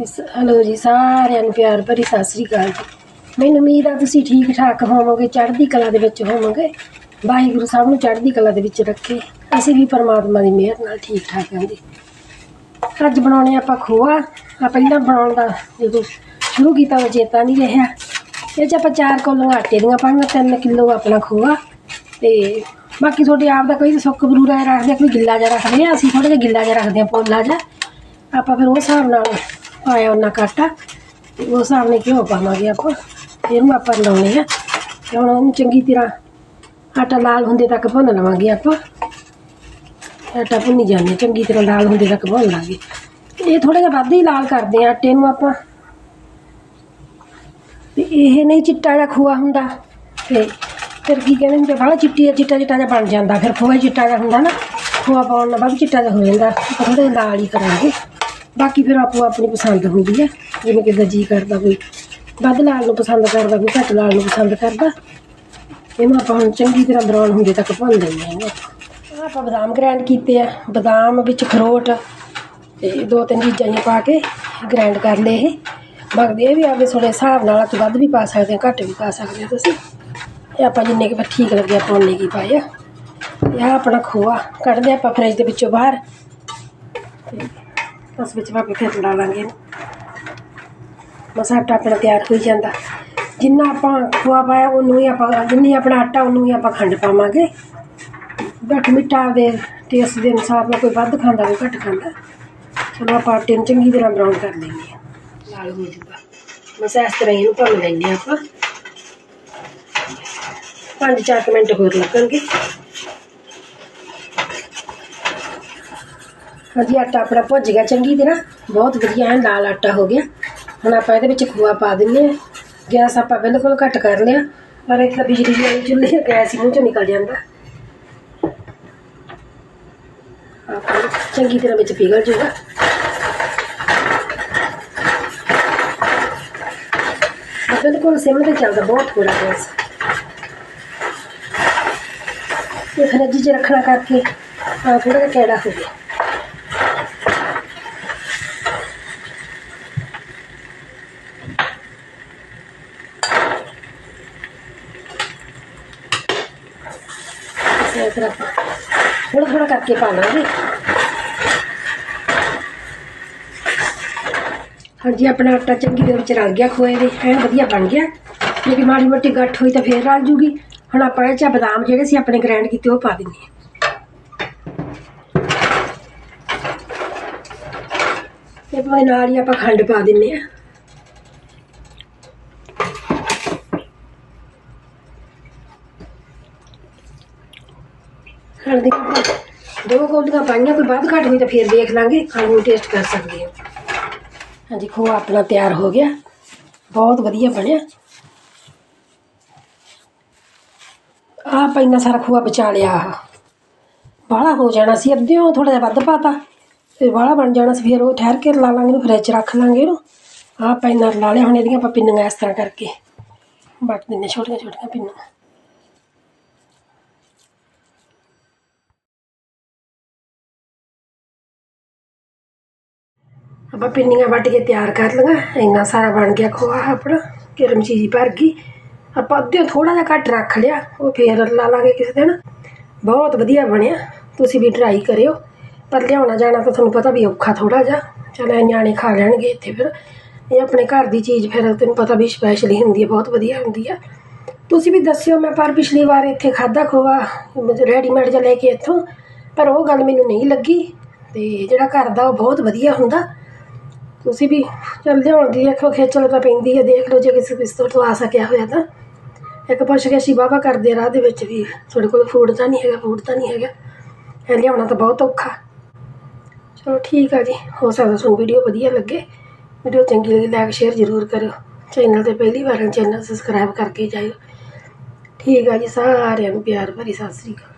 Hello ਜੀ, ਸਾਰਿਆਂ ਨੂੰ ਪਿਆਰ ਭਰੀ ਸਤਿ ਸ੍ਰੀ ਅਕਾਲ ਜੀ। ਮੈਨੂੰ ਉਮੀਦ ਆ ਤੁਸੀਂ ਠੀਕ ਠਾਕ ਹੋਵੋਗੇ, ਚੜ੍ਹਦੀ ਕਲਾ ਦੇ ਵਿੱਚ ਹੋਵੋਗੇ। ਵਾਹਿਗੁਰੂ ਸਾਹਿਬ ਨੂੰ ਚੜ੍ਹਦੀ ਕਲਾ ਦੇ ਵਿੱਚ ਰੱਖੇ। ਅਸੀਂ ਵੀ ਪਰਮਾਤਮਾ ਦੀ ਮਿਹਰ ਨਾਲ ਠੀਕ ਠਾਕ ਹਾਂ ਜੀ। ਅੱਜ ਬਣਾਉਣੇ ਆਪਾਂ ਖੋਆ। ਆ ਪਹਿਲਾਂ ਬਣਾਉਣ ਦਾ ਜਦੋਂ ਸ਼ੁਰੂ ਕੀਤਾ ਉਹ ਚੇਤਾ ਨਹੀਂ ਰਿਹਾ। ਇਹ 'ਚ ਆਪਾਂ ਚਾਰ ਕੌਲੀਆਂ ਆਟੇ ਦੀਆਂ ਪਾਈਆਂ 3 ਕਿਲੋ ਆਪਣਾ ਖੋਆ। ਤੇ ਬਾਕੀ ਤੁਹਾਡੇ ਆਪ ਦਾ ਕੋਈ ਸੁੱਕ ਬਰੂਰਾ ਰੱਖਦੇ ਆ, ਕੋਈ ਗਿੱਲਾ ਜਿਹਾ ਰੱਖਦੇ ਆ, ਅਸੀਂ ਥੋੜਾ ਜਿਹਾ ਗਿੱਲਾ ਜਿਹਾ ਰੱਖਦੇ ਆ, ਪੋਲਾ ਜਿਹਾ। ਆਪਾਂ ਫਿਰ ਉਹ ਹਿਸਾਬ ਨਾਲ ਪਾਇਆ ਉਹਨਾਂ ਕਾਟਾ ਤੇ ਉਸ ਹਿਸਾਬ ਨਾਲ ਘਿਓ ਪਾਵਾਂਗੇ ਆਪਾਂ ਫਿਰ ਨੂੰ ਆਪਾਂ ਲਾਉਣੇ ਆ ਤੇ ਹੁਣ ਉਹਨੂੰ ਚੰਗੀ ਤਰ੍ਹਾਂ ਆਟਾ ਲਾਲ ਹੁੰਦੇ ਤੱਕ ਭੁੰਨ ਲਵਾਂਗੇ ਆਪਾਂ ਆਟਾ ਭੁੰਨੀ ਜਾਂਦੇ ਚੰਗੀ ਤਰ੍ਹਾਂ ਲਾਲ ਹੁੰਦੇ ਤੱਕ ਭੁੰਨ ਲਾਂਗੇ ਇਹ ਥੋੜਾ ਜਿਹਾ ਵੱਧ ਹੀ ਲਾਲ ਕਰਦੇ ਆ ਆਟੇ ਨੂੰ ਆਪਾਂ ਤੇ ਇਹ ਨਹੀਂ ਚਿੱਟਾ ਜਿਹਾ ਖੋਆ ਹੁੰਦਾ ਤੇ ਫਿਰ ਕੀ ਕਹਿੰਦੇ ਹੁੰਦੇ ਬੜਾ ਚਿੱਟੀ ਚਿੱਟਾ ਚਿੱਟਾ ਜਿਹਾ ਬਣ ਜਾਂਦਾ ਫਿਰ ਖੋਆ ਚਿੱਟਾ ਜਿਹਾ ਹੁੰਦਾ ਨਾ ਖੋਆ ਪਾਉਣ ਨਾਲ ਬਾਅਦ ਚਿੱਟਾ ਜਿਹਾ ਹੋ ਜਾਂਦਾ ਆਪਾਂ ਥੋੜਾ ਜਿਹਾ ਲਾਲ ਹੀ ਕਰਾਂਗੇ ਬਾਕੀ ਫਿਰ ਆਪੋ ਆਪਣੀ ਪਸੰਦ ਹੁੰਦੀ ਹੈ ਜਿਵੇਂ ਕਿ ਜੀ ਕਰਦਾ ਕੋਈ ਵੱਧ ਲਾਲ ਨੂੰ ਪਸੰਦ ਕਰਦਾ ਕੋਈ ਘੱਟ ਲਾਲ ਨੂੰ ਪਸੰਦ ਕਰਦਾ ਇਹਨੂੰ ਆਪਾਂ ਹੁਣ ਚੰਗੀ ਤਰ੍ਹਾਂ ਬਰਾਊਨ ਹੁੰਦੇ ਤੱਕ ਭੁੰਨ ਲੈਂਦੇ ਹਾਂ ਆਹ ਆਪਾਂ ਬਦਾਮ ਗ੍ਰਾਈਂਡ ਕੀਤੇ ਆ ਬਦਾਮ ਵਿੱਚ ਖਰੋਟ ਤੇ ਦੋ ਤਿੰਨ ਚੀਜ਼ਾਂ ਜਿਹੀਆਂ ਪਾ ਕੇ ਗ੍ਰਾਈਂਡ ਕਰ ਲਏ ਇਹ ਬਾਕੀ ਇਹ ਵੀ ਆਪਦੇ ਥੋੜੇ ਹਿਸਾਬ ਨਾਲ ਤੁਸੀਂ ਵੱਧ ਵੀ ਪਾ ਸਕਦੇ ਹੋ ਘੱਟ ਵੀ ਪਾ ਸਕਦੇ ਹੋ ਤੁਸੀਂ ਇਹ ਆਪਾਂ ਜਿੰਨੇ ਕਿ ਠੀਕ ਲੱਗਿਆ ਆਪਾਂ ਉਨੇ ਕੀ ਪਾਏ ਆ ਇਹ ਆਹ ਆਪਣਾ ਖੋਆ ਕੱਢਦੇ ਆਪਾਂ ਫਰਿੱਜ ਦੇ ਵਿੱਚੋਂ ਬਾਹਰ ਤੇ ਬਸ ਵਿੱਚ ਪਾ ਫਿਰ ਲਾ ਲਾਂਗੇ। ਇਹਨੂੰ ਬਸ ਆਟਾ ਆਪਣਾ ਤਿਆਰ ਹੋਈ ਜਾਂਦਾ। ਜਿੰਨਾ ਆਪਾਂ ਖੋਆ ਪਾਇਆ, ਉਹਨੂੰ ਹੀ ਆਪਾਂ, ਜਿੰਨੀ ਆਪਣਾ ਆਟਾ, ਉਹਨੂੰ ਹੀ ਆਪਾਂ ਖੰਡ ਪਾਵਾਂਗੇ। ਘੱਟ ਮਿੱਠਾ ਦੇ ਟੇਸਟ ਦੇ ਅਨੁਸਾਰ ਨਾਲ ਕੋਈ ਵੱਧ ਖਾਂਦਾ ਕੋਈ ਘੱਟ ਖਾਂਦਾ। ਚਲੋ ਆਪਾਂ ਆਟੇ ਨੂੰ ਚੰਗੀ ਤਰ੍ਹਾਂ ਬਰਾਊਨ ਕਰ ਲੈਂਦੇ ਹਾਂ। ਲਾਲ ਹੋ ਜੂਗਾ। ਬਸ ਇਸ ਤਰ੍ਹਾਂ ਇਹਨੂੰ ਭੁੰਨ ਲੈਂਦੇ ਹਾਂ ਆਪਾਂ। ਪੰਜ ਚਾਰ ਕੁ ਮਿੰਟ ਹੋਰ ਲੱਗਣਗੇ। ਹਾਂਜੀ ਆਟਾ ਆਪਣਾ ਭੁੱਜ ਗਿਆ, ਚੰਗੀ ਤਰ੍ਹਾਂ ਬਹੁਤ ਵਧੀਆ ਐਨ ਲਾਲ ਆਟਾ ਹੋ ਗਿਆ। ਹੁਣ ਆਪਾਂ ਇਹਦੇ ਵਿੱਚ ਖੋਆ ਪਾ ਦਿੰਨੇ ਆ ਗੈਸ ਆਪਾਂ ਬਿਲਕੁਲ ਘੱਟ ਕਰ ਲਿਆ। ਪਰ ਇੱਕ ਤਾਂ ਬਿਜਲੀ ਵਾਲੀ ਚੁੱਲ੍ਹੇ ਗੈਸ ਹੀ ਮੂੰਹ ਚੋਂ ਨਿਕਲ ਜਾਂਦਾ। ਆਪਾਂ ਨੂੰ ਚੰਗੀ ਤਰ੍ਹਾਂ ਵਿੱਚ ਪਿਘਲ ਜਾਊਗਾ। ਆਹ ਬਿਲਕੁਲ ਸਿਮ ਤੇ ਚੱਲਦਾ, ਬਹੁਤ ਥੋੜਾ ਗੈਸ। ਇਹ ਫਰਿੱਜ 'ਚ ਰੱਖਣਾ ਕਰਕੇ ਆ ਥੋੜਾ ਜਿਹਾ ਕੈੜਾ ਹੋ ਗਿਆ। ਇਸੇ ਤਰ੍ਹਾਂ ਥੋੜਾ ਥੋੜਾ ਕਰਕੇ ਪਾ ਲਾਂਗੇ ਹਾਂਜੀ, ਆਪਣਾ ਆਟਾ ਚੰਗੀ ਦੇ ਵਿੱਚ ਰਲ ਗਿਆ, ਖੋਏ ਦੇ, ਐਨ ਵਧੀਆ ਬਣ ਗਿਆ। ਜੇ ਕਿ ਮਾੜੀ ਮੋਟੀ ਗੱਠ ਹੋਈ ਤਾਂ ਫੇਰ ਰਲ ਜੂਗੀ। ਹੁਣ ਆਪਾਂ ਇਹ ਚ ਬਦਾਮ ਜਿਹੜੇ ਸੀ ਆਪਣੇ ਗ੍ਰਾਈਂਡ ਕੀਤੇ, ਉਹ ਪਾ ਦਿੰਦੇ ਆ ਤੇ ਨਾਲ ਹੀ ਆਪਾਂ ਖੰਡ ਪਾ ਦਿੰਨੇ ਆ ਖੰਡ ਦੀ ਦੋ ਗੋਲੀਆਂ ਪਾਈਆਂ, ਕੋਈ ਵੱਧ ਘੱਟ ਹੋਈ ਤਾਂ ਫੇਰ ਦੇਖ ਲਾਂਗੇ ਖੰਡ ਨੂੰ ਟੇਸਟ ਕਰ ਸਕਦੇ ਹਾਂ। ਹਾਂਜੀ, ਖੋਆ ਆਪਣਾ ਤਿਆਰ ਹੋ ਗਿਆ। ਬਹੁਤ ਵਧੀਆ ਬਣਿਆ। ਆਹ ਆਪਾਂ ਇੰਨਾ ਸਾਰਾ ਖੋਆ ਬਚਾ ਲਿਆ ਆਹ। ਬਾਹਲਾ ਹੋ ਜਾਣਾ ਸੀ, ਅੱਧਿਓਂ ਥੋੜਾ ਜਿਹਾ ਵੱਧ ਪਾਤਾ। ਤੇ ਬਾਹਲਾ ਬਣ ਜਾਣਾ ਸੀ, ਫਿਰ ਉਹ ਠਹਿਰ ਕੇ ਲਾ ਲਾਂਗੇ, ਇਹਨੂੰ ਫਰਿੱਜ 'ਚ ਰੱਖ ਲਾਂਗੇ ਇਹਨੂੰ। ਆਹ ਆਪਾਂ ਇੰਨਾ ਲਾ ਲਿਆ, ਹੁਣ ਇਹਦੀਆਂ ਆਪਾਂ ਪਿੰਨੀਆਂ ਇਸ ਤਰ੍ਹਾਂ ਕਰਕੇ। ਵੱਟ ਦਿੰਨੇ ਛੋਟੀਆਂ ਛੋਟੀਆਂ ਪਿੰਨੀਆਂ। ਆਪਾਂ ਪਿੰਨੀਆਂ ਵੱਟ ਕੇ ਤਿਆਰ ਕਰ ਲਈਆਂ। ਇੰਨਾ ਸਾਰਾ ਬਣ ਗਿਆ ਖੋਆ ਆਪਣਾ। ਕਿਰਮ ਚੀਜ਼ ਭਰ ਗਈ। ਆਪਾਂ ਅੱਧੇ ਥੋੜਾ ਜਿਹਾ ਘੱਟ ਰੱਖ ਲਿਆ। ਉਹ ਫੇਰ ਲਾ ਲਾਂਗੇ ਕਿਸੇ ਦਿਨ। ਬਹੁਤ ਵਧੀਆ ਬਣਿਆ। ਤੁਸੀਂ ਵੀ ਟਰਾਈ ਕਰਿਓ। ਪਰ ਲਿਆਉਣਾ ਜਾਣਾ ਤਾਂ ਤੁਹਾਨੂੰ ਪਤਾ ਵੀ ਔਖਾ ਥੋੜਾ ਜਿਹਾ। ਚਲ ਨਿਆਣੇ ਖਾ ਲੈਣਗੇ ਇੱਥੇ ਫਿਰ। ਇਹ ਆਪਣੇ ਘਰ ਦੀ ਚੀਜ਼ ਫਿਰ ਤੈਨੂੰ ਪਤਾ ਵੀ ਸਪੈਸ਼ਲੀ ਹੁੰਦੀ ਹੈ, ਬਹੁਤ ਵਧੀਆ ਹੁੰਦੀ ਆ। ਤੁਸੀਂ ਵੀ ਦੱਸਿਓ, ਮੈਂ ਪਰ ਪਿਛਲੀ ਵਾਰ ਇੱਥੇ ਖਾਦਾ ਖੋਆ ਰੈਡੀਮੇਡ ਜਿਹਾ ਲੈ ਕੇ ਇੱਥੋਂ। ਪਰ ਉਹ ਗੱਲ ਮੈਨੂੰ ਨਹੀਂ ਲੱਗੀ। ਤੇ ਜਿਹੜਾ ਘਰ ਦਾ ਉਹ ਬਹੁਤ ਵਧੀਆ ਹੁੰਦਾ। ਤੁਸੀਂ ਵੀ ਚੱਲ ਲਿਆਉਣ ਦੀ ਦੇਖੋ ਖੇਚਲ ਤਾਂ ਪੈਂਦੀ ਹੈ ਦੇਖ ਲਓ ਜੇ ਕਿਸੇ ਬਿਸਤਰ ਤੋਂ ਆ ਸਕਿਆ ਹੋਇਆ ਤਾਂ। ਇੱਕ ਪੁੱਛ ਕੇ ਅਸੀਂ ਵਾਹਵਾ ਕਰਦੇ ਆ ਰਾਹ ਦੇ ਵਿੱਚ ਵੀ, ਤੁਹਾਡੇ ਕੋਲ ਫੂਡ ਤਾਂ ਨਹੀਂ ਹੈਗਾ ਫੂਡ ਤਾਂ ਨਹੀਂ ਹੈਗਾ। ਇਹ ਲਿਆਉਣਾ ਤਾਂ ਬਹੁਤ ਔਖਾ। ਚਲੋ ਠੀਕ ਆ ਜੀ, ਹੋ ਸਕਦਾ ਤੁਹਾਨੂੰ ਵੀਡੀਓ ਵਧੀਆ ਲੱਗੇ। ਵੀਡੀਓ ਚੰਗੀ ਲੱਗੀ ਲਾਈਕ ਸ਼ੇਅਰ ਜ਼ਰੂਰ ਕਰਿਓ। ਚੈਨਲ ਤੇ ਪਹਿਲੀ ਵਾਰ ਚੈਨਲ ਸਬਸਕ੍ਰਾਈਬ ਕਰਕੇ ਜਾਇਓ। ਠੀਕ ਆ ਜੀ, ਸਾਰਿਆਂ ਨੂੰ ਪਿਆਰ ਭਰੀ ਸਤਿ ਸ੍ਰੀ ਅਕਾਲ।